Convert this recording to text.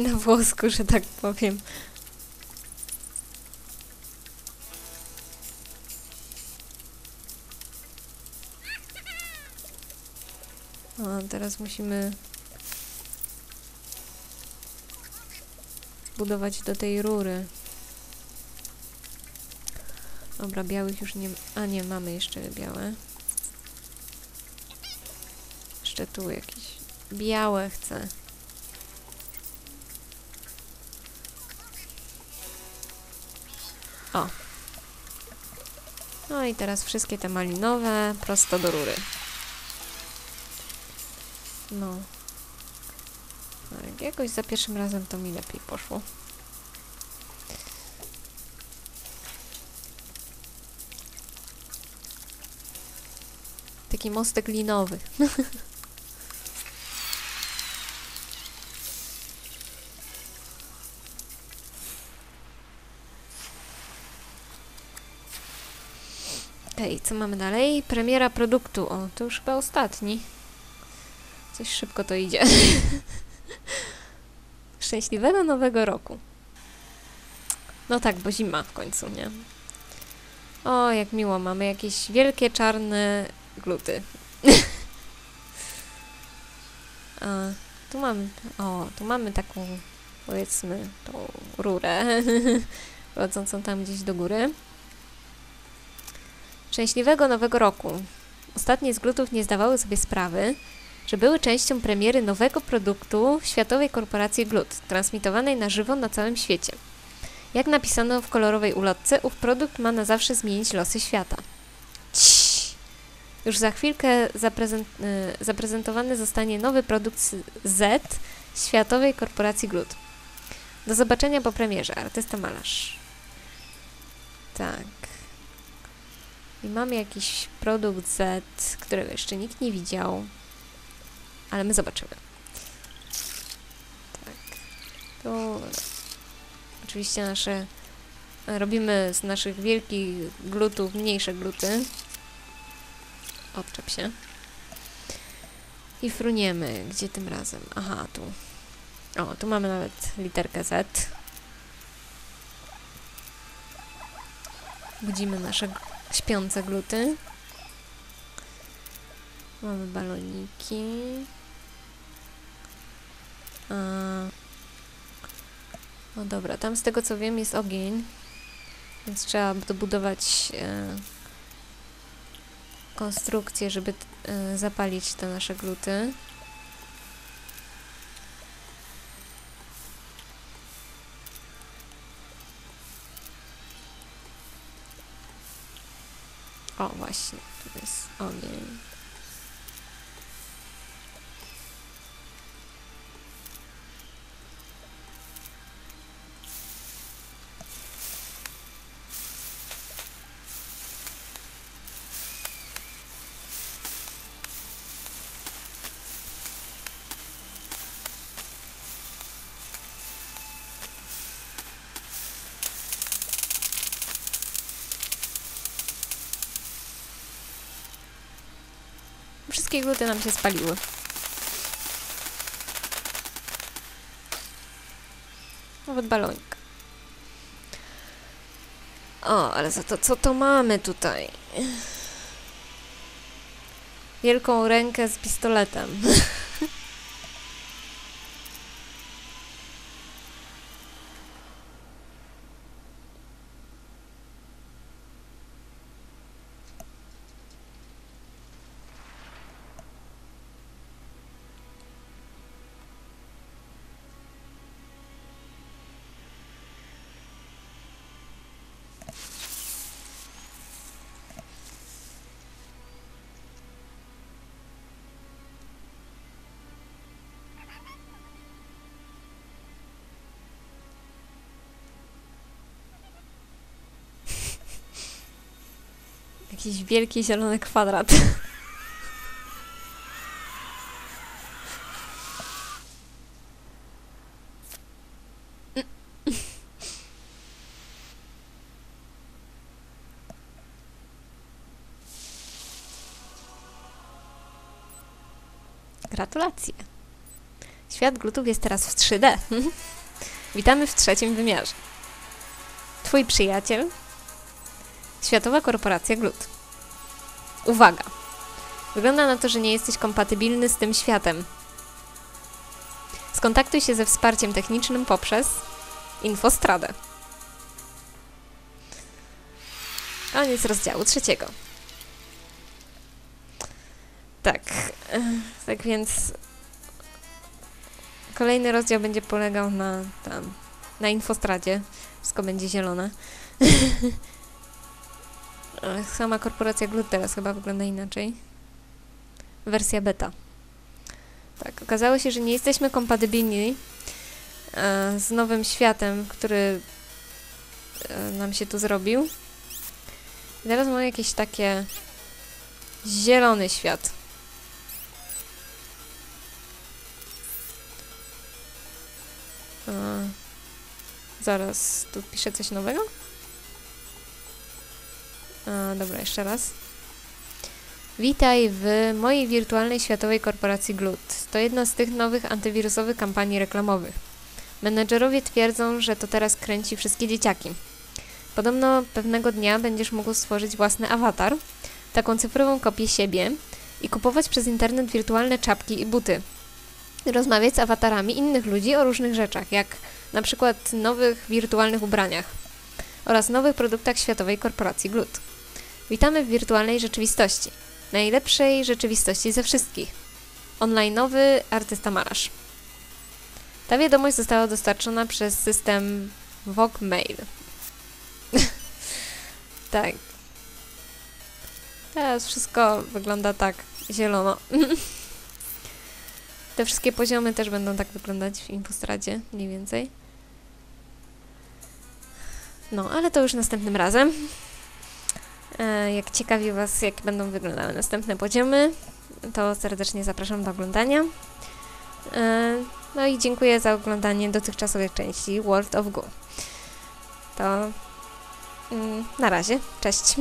na włosku, że tak powiem. O, teraz musimy budować do tej rury. Dobra, białych już nie... A nie, mamy jeszcze białe. Jeszcze tu jakieś białe chcę. O. No i teraz wszystkie te malinowe prosto do rury. No. Tak, jakoś za pierwszym razem to mi lepiej poszło. Taki mostek linowy. Okej, co mamy dalej? Premiera produktu. O, to już chyba ostatni. Coś szybko to idzie. Szczęśliwego nowego roku. No tak, bo zima w końcu, nie? O, jak miło, mamy jakieś wielkie czarne gluty. A, tu mamy, o, tu mamy taką, powiedzmy, tą rurę prowadzącą tam gdzieś do góry. Szczęśliwego nowego roku. Ostatnie z glutów nie zdawały sobie sprawy, że były częścią premiery nowego produktu Światowej Korporacji Glut, transmitowanej na żywo na całym świecie. Jak napisano w kolorowej ulotce, ów produkt ma na zawsze zmienić losy świata. Ciii. Już za chwilkę zaprezent y, zaprezentowany zostanie nowy produkt Z Światowej Korporacji Glut. Do zobaczenia po premierze. Artysta malarz. Tak. I mamy jakiś produkt Z, którego jeszcze nikt nie widział. Ale my zobaczymy. Tak. To oczywiście nasze robimy z naszych wielkich glutów mniejsze gluty. Odczep się. I fruniemy. Gdzie tym razem? Aha, tu. O, tu mamy nawet literkę Z. Budzimy nasze śpiące gluty. Mamy baloniki. A... No dobra, tam z tego co wiem jest ogień, więc trzeba dobudować e, konstrukcję, żeby e, zapalić te nasze gluty. O, właśnie, tu jest ogień. Wszystkie gluty nam się spaliły. Nawet balonik. O, ale za to co to mamy tutaj? Wielką rękę z pistoletem. Jakiś wielki zielony kwadrat. Gratulacje. Świat glutów jest teraz w 3D. Witamy w trzecim wymiarze. Twój przyjaciel. Światowa Korporacja Glut. Uwaga! Wygląda na to, że nie jesteś kompatybilny z tym światem. Skontaktuj się ze wsparciem technicznym poprzez Infostradę. Koniec rozdziału trzeciego. Tak, e, tak więc kolejny rozdział będzie polegał na tam, na infostradzie. Wszystko będzie zielone. Sama korporacja Glut teraz chyba wygląda inaczej. Wersja beta. Tak, okazało się, że nie jesteśmy kompatybilni e, z nowym światem, który e, nam się tu zrobił. I teraz mamy jakieś takie zielony świat. A, zaraz, tu piszę coś nowego? Dobra, jeszcze raz. Witaj w mojej wirtualnej światowej korporacji Glut. To jedna z tych nowych antywirusowych kampanii reklamowych. Menedżerowie twierdzą, że to teraz kręci wszystkie dzieciaki. Podobno pewnego dnia będziesz mógł stworzyć własny awatar, taką cyfrową kopię siebie i kupować przez internet wirtualne czapki i buty. Rozmawiać z awatarami innych ludzi o różnych rzeczach, jak na przykład nowych wirtualnych ubraniach oraz nowych produktach światowej korporacji Glut. Witamy w wirtualnej rzeczywistości. Najlepszej rzeczywistości ze wszystkich. Online'owy artysta malarz. Ta wiadomość została dostarczona przez system Vogue Mail. tak. Teraz wszystko wygląda tak zielono. Te wszystkie poziomy też będą tak wyglądać w Infostradzie, mniej więcej. No, ale to już następnym razem. E, Jak ciekawi Was, jak będą wyglądały następne poziomy, to serdecznie zapraszam do oglądania. E, No i dziękuję za oglądanie dotychczasowej części World of Goo. To mm, na razie, cześć.